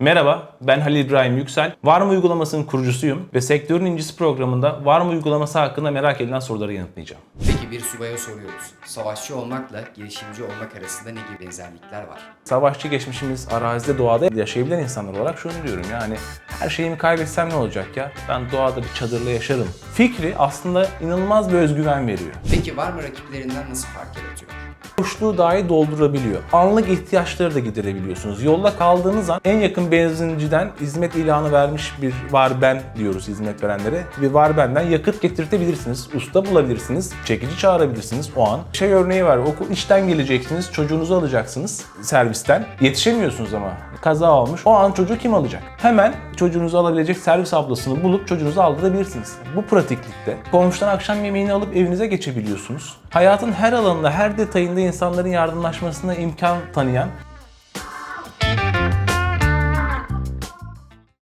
Merhaba, ben Halil İbrahim Yüksel. Var mı uygulamasının kurucusuyum ve sektörün incisi programında var mı uygulaması hakkında merak edilen soruları yanıtlayacağım. Peki bir subaya soruyoruz. Savaşçı olmakla girişimci olmak arasında ne gibi benzerlikler var? Savaşçı geçmişimiz arazide doğada yaşayabilen insanlar olarak şunu diyorum yani her şeyimi kaybetsem ne olacak ya? Ben doğada bir çadırla yaşarım. Fikri aslında inanılmaz bir özgüven veriyor. Peki var mı rakiplerinden nasıl fark yaratıyor? Boşluğu dahi doldurabiliyor. Anlık ihtiyaçları da giderebiliyorsunuz. Yolda kaldığınız an en yakın benzinciden hizmet ilanı vermiş bir var ben diyoruz hizmet verenlere. Bir var benden yakıt getirtebilirsiniz. Usta bulabilirsiniz. Çekici çağırabilirsiniz o an. Şey örneği var. Okul işten geleceksiniz. Çocuğunuzu alacaksınız servisten. Yetişemiyorsunuz ama. Kaza olmuş. O an çocuğu kim alacak? Hemen çocuğunuzu alabilecek servis ablasını bulup çocuğunuzu aldırabilirsiniz. Bu pratiklikte komşudan akşam yemeğini alıp evinize geçebiliyorsunuz. Hayatın her alanında, her detayında insanların yardımlaşmasına imkan tanıyan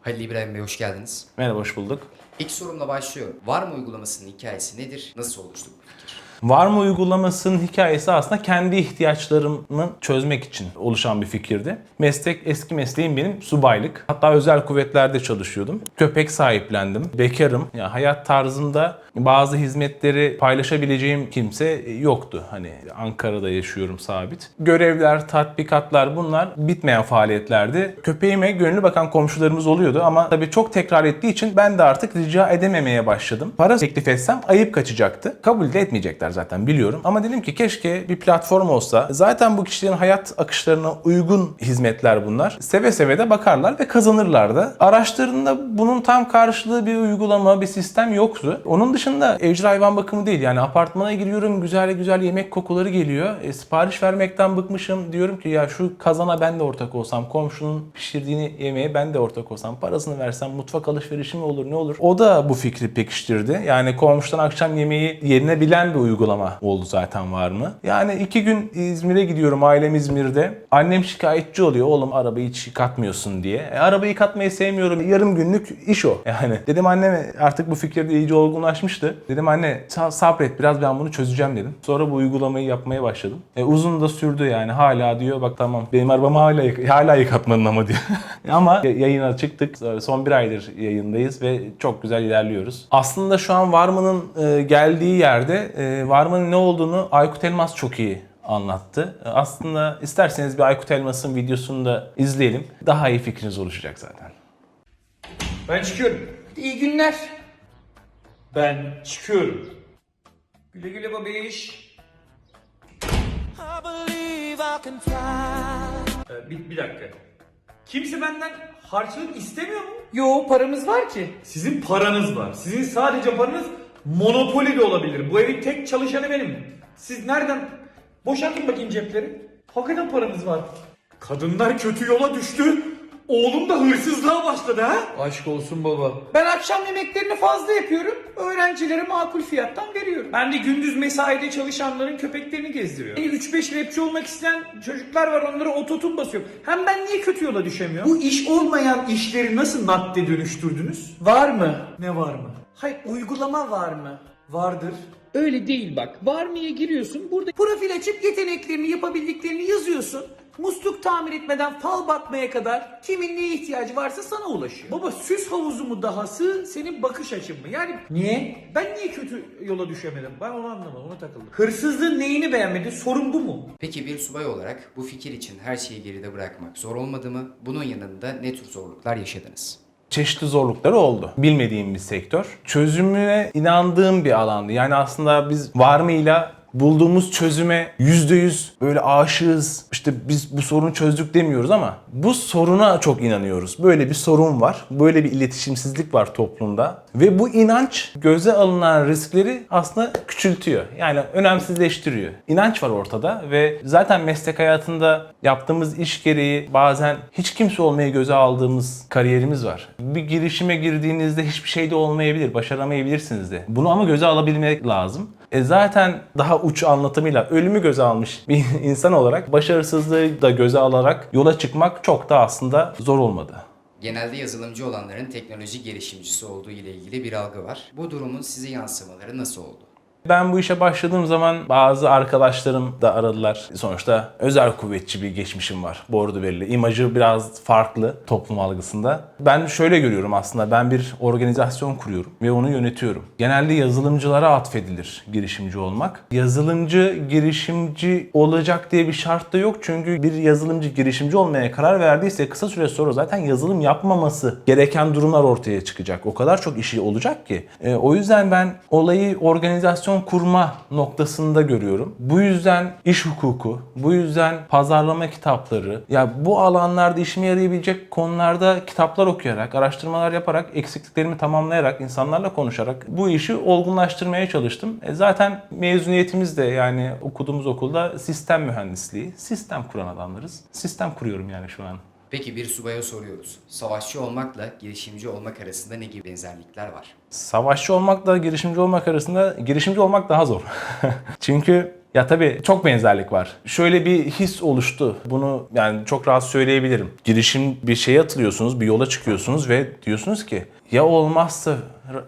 Halil İbrahim Bey hoş geldiniz. Merhaba, hoş bulduk. İlk sorumla başlıyorum. Var mı uygulamasının hikayesi nedir? Nasıl oluştu bu fikir? Var mı uygulamasının hikayesi aslında kendi ihtiyaçlarımı çözmek için oluşan bir fikirdi. Meslek, eski mesleğim benim subaylık. Hatta özel kuvvetlerde çalışıyordum. Köpek sahiplendim. Bekarım. Ya hayat tarzımda bazı hizmetleri paylaşabileceğim kimse yoktu. Hani Ankara'da yaşıyorum sabit. Görevler, tatbikatlar bunlar bitmeyen faaliyetlerdi. Köpeğime gönlü bakan komşularımız oluyordu ama tabii çok tekrar ettiği için ben de artık rica edememeye başladım. Para teklif etsem ayıp kaçacaktı. Kabul de etmeyecekler zaten biliyorum. Ama dedim ki keşke bir platform olsa. Zaten bu kişilerin hayat akışlarına uygun hizmetler bunlar. Seve seve de bakarlar ve kazanırlar da. Araçlarında bunun tam karşılığı bir uygulama, bir sistem yoktu. Onun dışında evcil hayvan bakımı değil. Yani apartmana giriyorum güzel güzel yemek kokuları geliyor. E, sipariş vermekten bıkmışım. Diyorum ki ya şu kazana ben de ortak olsam, komşunun pişirdiğini yemeğe ben de ortak olsam, parasını versem mutfak alışverişi mi olur ne olur? O da bu fikri pekiştirdi. Yani komşudan akşam yemeği yerine bilen bir uygulama oldu zaten var mı? Yani iki gün İzmir'e gidiyorum ailem İzmir'de. Annem şikayetçi oluyor oğlum arabayı hiç yıkatmıyorsun diye. E, arabayı yıkatmayı sevmiyorum. Yarım günlük iş o. Yani dedim anneme artık bu fikirde iyice olgunlaşmıştı. Dedim anne sa- sabret biraz ben bunu çözeceğim dedim. Sonra bu uygulamayı yapmaya başladım. E, uzun da sürdü yani hala diyor bak tamam benim arabamı hala, yık- hala yıkatmadın ama diyor. ama yayına çıktık. Son bir aydır yayındayız ve çok güzel ilerliyoruz. Aslında şu an Varma'nın e, geldiği yerde e, Varma'nın ne olduğunu Aykut Elmas çok iyi anlattı. E, Aslında isterseniz bir Aykut Elmas'ın videosunu da izleyelim. Daha iyi fikriniz oluşacak zaten. Ben çıkıyorum. İyi günler. Ben çıkıyorum. Güle güle babiş. Ee, bir, bir dakika. Kimse benden harçlık istemiyor mu? Yo paramız var ki. Sizin paranız var. Sizin sadece paranız monopoli de olabilir. Bu evin tek çalışanı benim. Siz nereden? Boşaltın bakayım cepleri. Hakikaten paranız var. Kadınlar kötü yola düştü. Oğlum da hırsızlığa başladı ha? Aşk olsun baba. Ben akşam yemeklerini fazla yapıyorum. Öğrencilere makul fiyattan veriyorum. Ben de gündüz mesaide çalışanların köpeklerini gezdiriyorum. 3-5 rapçi olmak isteyen çocuklar var onlara ototun basıyorum. Hem ben niye kötü yola düşemiyorum? Bu iş olmayan işleri nasıl nakde dönüştürdünüz? Var mı? Ne var mı? Hayır uygulama var mı? Vardır. Öyle değil bak. Var mı'ya giriyorsun. Burada profil açıp yeteneklerini, yapabildiklerini yazıyorsun. Musluk tamir etmeden fal bakmaya kadar kimin neye ihtiyacı varsa sana ulaşıyor. Baba süs havuzu mu dahası senin bakış açın mı? Yani Niye? ben niye kötü yola düşemedim? Ben onu anlamadım, ona takıldım. Hırsızlığın neyini beğenmedi? Sorun bu mu? Peki bir subay olarak bu fikir için her şeyi geride bırakmak zor olmadı mı? Bunun yanında ne tür zorluklar yaşadınız? Çeşitli zorlukları oldu. Bilmediğim bir sektör. Çözümüne inandığım bir alandı. Yani aslında biz var mıyla bulduğumuz çözüme %100 böyle aşığız. İşte biz bu sorunu çözdük demiyoruz ama bu soruna çok inanıyoruz. Böyle bir sorun var. Böyle bir iletişimsizlik var toplumda. Ve bu inanç göze alınan riskleri aslında küçültüyor. Yani önemsizleştiriyor. İnanç var ortada ve zaten meslek hayatında yaptığımız iş gereği bazen hiç kimse olmayı göze aldığımız kariyerimiz var. Bir girişime girdiğinizde hiçbir şey de olmayabilir, başaramayabilirsiniz de. Bunu ama göze alabilmek lazım. E zaten daha uç anlatımıyla ölümü göze almış bir insan olarak başarısızlığı da göze alarak yola çıkmak çok da aslında zor olmadı. Genelde yazılımcı olanların teknoloji gelişimcisi olduğu ile ilgili bir algı var. Bu durumun size yansımaları nasıl oldu? Ben bu işe başladığım zaman bazı arkadaşlarım da aradılar. Sonuçta özel kuvvetçi bir geçmişim var. Bordo belli. İmajı biraz farklı toplum algısında. Ben şöyle görüyorum aslında. Ben bir organizasyon kuruyorum ve onu yönetiyorum. Genelde yazılımcılara atfedilir girişimci olmak. Yazılımcı girişimci olacak diye bir şart da yok. Çünkü bir yazılımcı girişimci olmaya karar verdiyse kısa süre sonra zaten yazılım yapmaması gereken durumlar ortaya çıkacak. O kadar çok işi olacak ki. E, o yüzden ben olayı organizasyon kurma noktasında görüyorum. Bu yüzden iş hukuku, bu yüzden pazarlama kitapları, ya bu alanlarda işime yarayabilecek konularda kitaplar okuyarak, araştırmalar yaparak, eksikliklerimi tamamlayarak, insanlarla konuşarak bu işi olgunlaştırmaya çalıştım. E, zaten mezuniyetimiz de yani okuduğumuz okulda sistem mühendisliği, sistem kuran adamlarız. Sistem kuruyorum yani şu an. Peki bir subaya soruyoruz. Savaşçı olmakla girişimci olmak arasında ne gibi benzerlikler var? Savaşçı olmakla girişimci olmak arasında girişimci olmak daha zor. Çünkü ya tabii çok benzerlik var. Şöyle bir his oluştu. Bunu yani çok rahat söyleyebilirim. Girişim bir şeye atılıyorsunuz, bir yola çıkıyorsunuz ve diyorsunuz ki ya olmazsa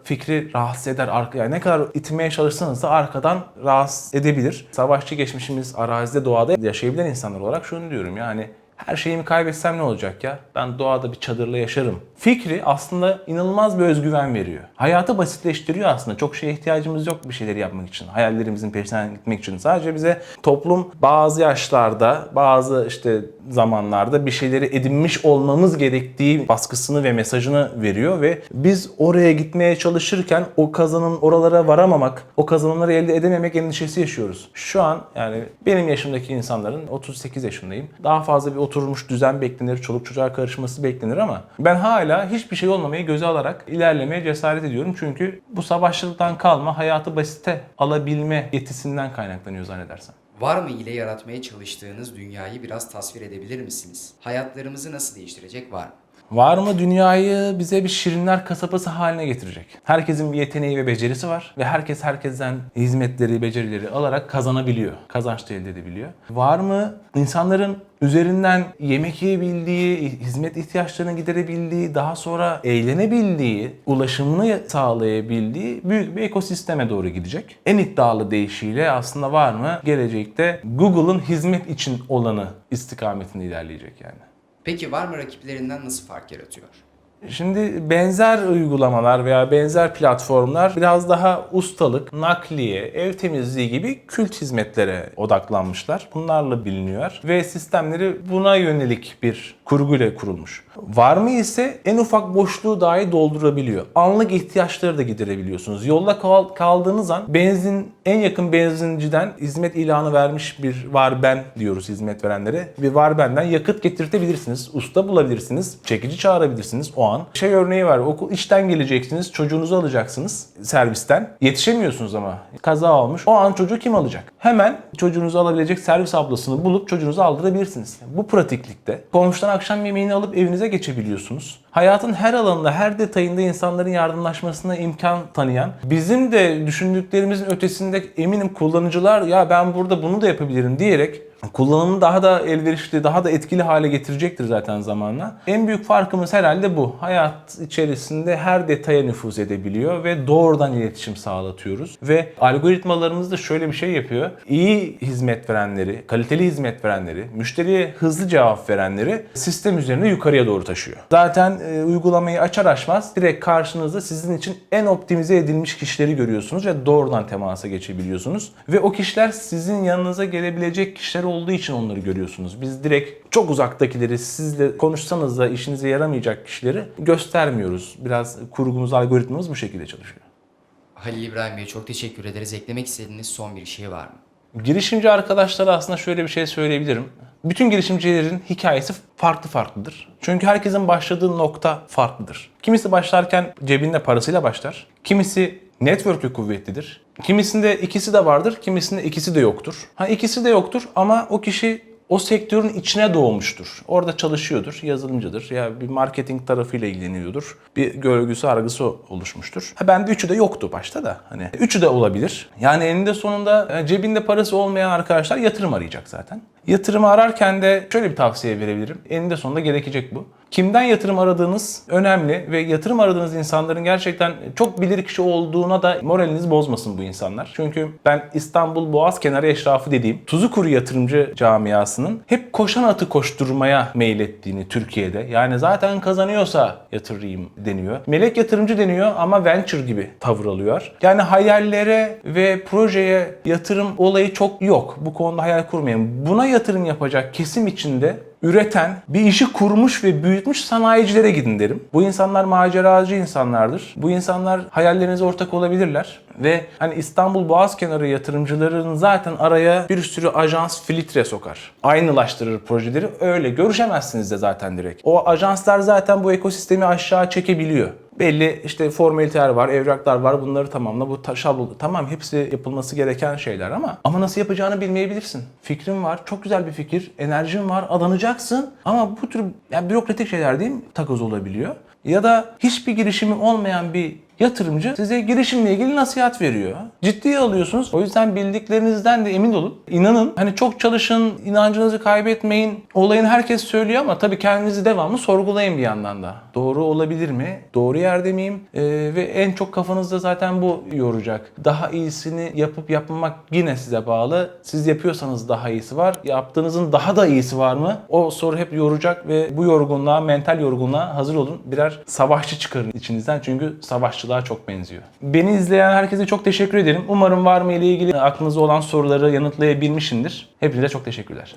fikri rahatsız eder. Arka, yani ne kadar itmeye çalışsanız da arkadan rahatsız edebilir. Savaşçı geçmişimiz arazide, doğada yaşayabilen insanlar olarak şunu diyorum yani her şeyimi kaybetsem ne olacak ya? Ben doğada bir çadırla yaşarım. Fikri aslında inanılmaz bir özgüven veriyor. Hayatı basitleştiriyor aslında. Çok şeye ihtiyacımız yok bir şeyleri yapmak için. Hayallerimizin peşinden gitmek için. Sadece bize toplum bazı yaşlarda, bazı işte zamanlarda bir şeyleri edinmiş olmamız gerektiği baskısını ve mesajını veriyor ve biz oraya gitmeye çalışırken o kazanım oralara varamamak, o kazanımları elde edememek endişesi yaşıyoruz. Şu an yani benim yaşımdaki insanların 38 yaşındayım. Daha fazla bir oturmuş düzen beklenir, çoluk çocuğa karışması beklenir ama ben hala hiçbir şey olmamayı göze alarak ilerlemeye cesaret ediyorum. Çünkü bu savaşçılıktan kalma hayatı basite alabilme yetisinden kaynaklanıyor zannedersem. Var mı ile yaratmaya çalıştığınız dünyayı biraz tasvir edebilir misiniz? Hayatlarımızı nasıl değiştirecek var mı? Var mı dünyayı bize bir şirinler kasabası haline getirecek? Herkesin bir yeteneği ve becerisi var ve herkes herkesten hizmetleri, becerileri alarak kazanabiliyor. Kazanç da elde edebiliyor. Var mı insanların üzerinden yemek yiyebildiği, hizmet ihtiyaçlarını giderebildiği, daha sonra eğlenebildiği, ulaşımını sağlayabildiği büyük bir ekosisteme doğru gidecek. En iddialı deyişiyle aslında var mı gelecekte Google'ın hizmet için olanı istikametinde ilerleyecek yani. Peki var mı rakiplerinden nasıl fark yaratıyor? Şimdi benzer uygulamalar veya benzer platformlar biraz daha ustalık, nakliye, ev temizliği gibi kült hizmetlere odaklanmışlar. Bunlarla biliniyor ve sistemleri buna yönelik bir kurguyla kurulmuş. Var mı ise en ufak boşluğu dahi doldurabiliyor. Anlık ihtiyaçları da giderebiliyorsunuz. Yolda kal- kaldığınız an benzin en yakın benzinciden hizmet ilanı vermiş bir var ben diyoruz hizmet verenlere. Bir var benden yakıt getirtebilirsiniz. Usta bulabilirsiniz. Çekici çağırabilirsiniz o an. Şey örneği var. Okul işten geleceksiniz. Çocuğunuzu alacaksınız servisten. Yetişemiyorsunuz ama. Kaza olmuş. O an çocuğu kim alacak? Hemen çocuğunuzu alabilecek servis ablasını bulup çocuğunuzu aldırabilirsiniz. Bu pratiklikte komşudan akşam yemeğini alıp evinize geçebiliyorsunuz. Hayatın her alanında, her detayında insanların yardımlaşmasına imkan tanıyan, bizim de düşündüklerimizin ötesinde eminim kullanıcılar ya ben burada bunu da yapabilirim diyerek kullanımını daha da elverişli, daha da etkili hale getirecektir zaten zamanla. En büyük farkımız herhalde bu. Hayat içerisinde her detaya nüfuz edebiliyor ve doğrudan iletişim sağlatıyoruz. Ve algoritmalarımız da şöyle bir şey yapıyor. İyi hizmet verenleri, kaliteli hizmet verenleri, müşteriye hızlı cevap verenleri sistem üzerine yukarıya doğru taşıyor. Zaten e, uygulamayı açar açmaz direkt karşınızda sizin için en optimize edilmiş kişileri görüyorsunuz ve doğrudan temasa geçebiliyorsunuz. Ve o kişiler sizin yanınıza gelebilecek kişiler olduğu için onları görüyorsunuz. Biz direkt çok uzaktakileri sizle konuşsanız da işinize yaramayacak kişileri göstermiyoruz. Biraz kurgumuz, algoritmamız bu şekilde çalışıyor. Halil İbrahim Bey çok teşekkür ederiz. Eklemek istediğiniz son bir şey var mı? Girişimci arkadaşlara aslında şöyle bir şey söyleyebilirim. Bütün girişimcilerin hikayesi farklı farklıdır. Çünkü herkesin başladığı nokta farklıdır. Kimisi başlarken cebinde parasıyla başlar. Kimisi network'ü kuvvetlidir. Kimisinde ikisi de vardır, kimisinde ikisi de yoktur. Ha ikisi de yoktur ama o kişi o sektörün içine doğmuştur. Orada çalışıyordur, yazılımcıdır ya bir marketing tarafıyla ilgileniyordur. Bir görgüsü, argısı oluşmuştur. Ha bende üçü de yoktu başta da. Hani üçü de olabilir. Yani eninde sonunda e, cebinde parası olmayan arkadaşlar yatırım arayacak zaten. Yatırımı ararken de şöyle bir tavsiye verebilirim. Eninde sonunda gerekecek bu. Kimden yatırım aradığınız önemli ve yatırım aradığınız insanların gerçekten çok bilir kişi olduğuna da moralinizi bozmasın bu insanlar. Çünkü ben İstanbul Boğaz kenarı eşrafı dediğim tuzu kuru yatırımcı camiasının hep koşan atı koşturmaya meylettiğini Türkiye'de. Yani zaten kazanıyorsa yatırayım deniyor. Melek yatırımcı deniyor ama venture gibi tavır alıyor. Yani hayallere ve projeye yatırım olayı çok yok. Bu konuda hayal kurmayın. Buna yatırım yapacak kesim içinde üreten, bir işi kurmuş ve büyütmüş sanayicilere gidin derim. Bu insanlar maceracı insanlardır. Bu insanlar hayallerinize ortak olabilirler. Ve hani İstanbul Boğazkenarı yatırımcıların zaten araya bir sürü ajans filtre sokar. Aynılaştırır projeleri. Öyle görüşemezsiniz de zaten direkt. O ajanslar zaten bu ekosistemi aşağı çekebiliyor. Belli işte formaliteler var, evraklar var. Bunları tamamla. Bu şablon tamam hepsi yapılması gereken şeyler ama ama nasıl yapacağını bilmeyebilirsin. Fikrin var, çok güzel bir fikir, enerjin var, adanacaksın. Ama bu tür yani bürokratik şeyler mi? Takoz olabiliyor. Ya da hiçbir girişimi olmayan bir yatırımcı size girişimle ilgili nasihat veriyor. Ciddiye alıyorsunuz. O yüzden bildiklerinizden de emin olun. İnanın hani çok çalışın, inancınızı kaybetmeyin. Olayın herkes söylüyor ama tabii kendinizi devamlı sorgulayın bir yandan da. Doğru olabilir mi? Doğru yerde miyim? Ee, ve en çok kafanızda zaten bu yoracak. Daha iyisini yapıp yapmamak yine size bağlı. Siz yapıyorsanız daha iyisi var. Yaptığınızın daha da iyisi var mı? O soru hep yoracak ve bu yorgunluğa, mental yorgunluğa hazır olun. Birer savaşçı çıkarın içinizden çünkü savaşçılığa çok benziyor. Beni izleyen herkese çok teşekkür ederim. Umarım var mı ile ilgili aklınızda olan soruları yanıtlayabilmişimdir. Hepinize çok teşekkürler.